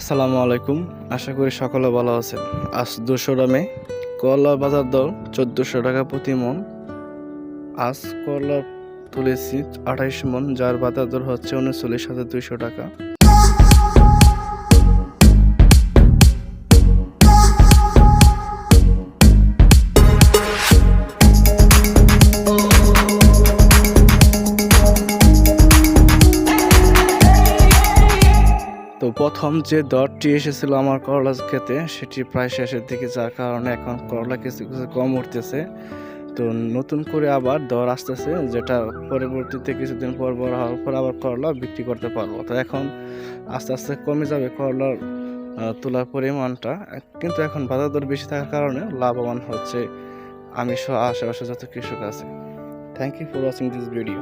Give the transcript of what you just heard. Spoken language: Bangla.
আসসালামু আলাইকুম। আশা করি সকলে ভালো আছেন। আজ দুশো মে করলার বাজার দর চোদ্দোশো টাকা প্রতি মন। আজ করলা তুলেছি আঠাইশ মন, যার বাজার দর হচ্ছে উনচল্লিশ হাজার দুইশো টাকা। প্রথম যে দরটি এসেছিল আমার করলা খেতে, সেটি প্রায় শেষের দিকে, যার কারণে এখন করলা কিছু কিছু কম উঠতেছে। তো নতুন করে আবার দর আসতেছে, যেটা পরবর্তীতে কিছুদিন পর বড় হওয়ার পর আবার করলা বিক্রি করতে পারব। তো এখন আস্তে আস্তে কমে যাবে করলার তোলার পরিমাণটা। কিন্তু এখন বাজার দর বেশি থাকার কারণে লাভবান হচ্ছে আমি সহ আশেপাশে যত কৃষক আছে। Thank you for watching this video